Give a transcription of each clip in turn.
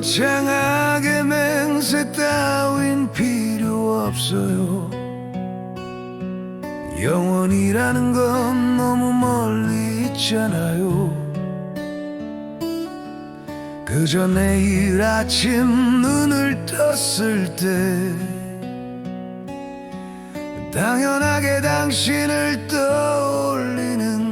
거창하게 맹세 따윈 필요 없어요. 영원이라는 건 너무 멀리 있잖아요. 그저 내일 아침 눈을 떴을 때 당연하게 당신을 떠올리는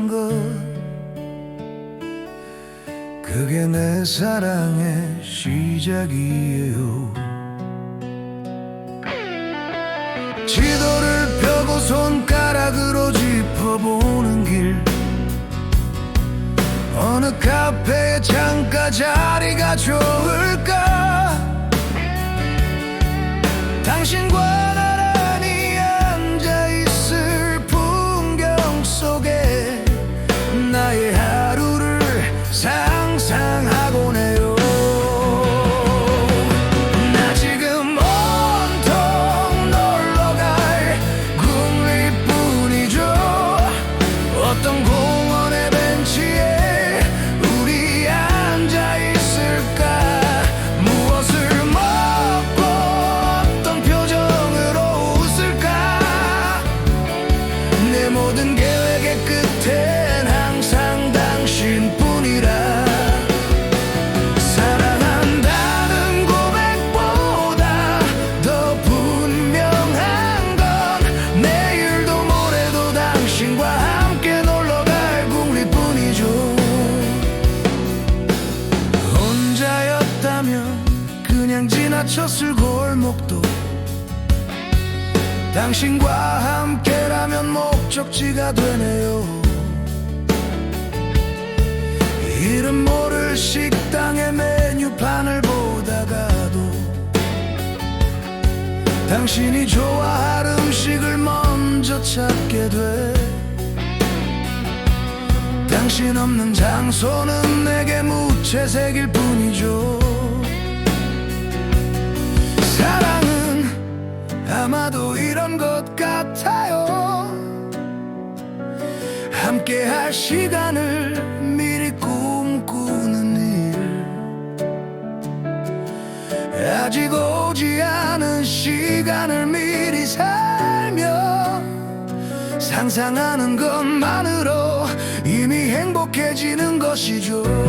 그게 내 사랑의 시작이에요. 지도를 펴고 손가락으로 짚어보는 길. 어느 카페에 잠깐 자리가 좋을까? 당신과 나란히 앉아있을 풍경 속에 나의 지나쳤을 골목도 당신과 함께라면 목적지가 되네요. 이름 모를 식당의 메뉴판을 보다가도 당신이 좋아할 음식을 먼저 찾게 돼. 당신 없는 장소는 내게 무채색일 뿐이죠 사랑은 아마도 이런 것 같아요. 함께 할 시간을 미리 꿈꾸는 일. 아직 오지 않은 시간을 미리 살며 상상하는 것만으로 이미 행복해지는 것이죠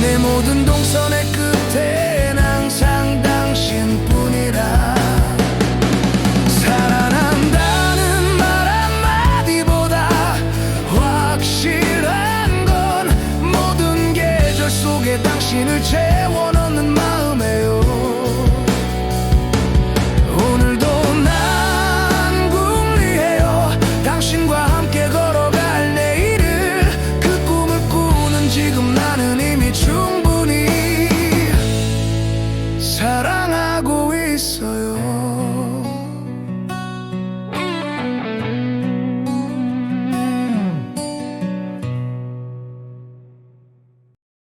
내 모든 동선의 끝엔 항상 당신뿐이라. 사랑한다는 말 한마디보다 확실한 건 모든 계절 속에 당신을 채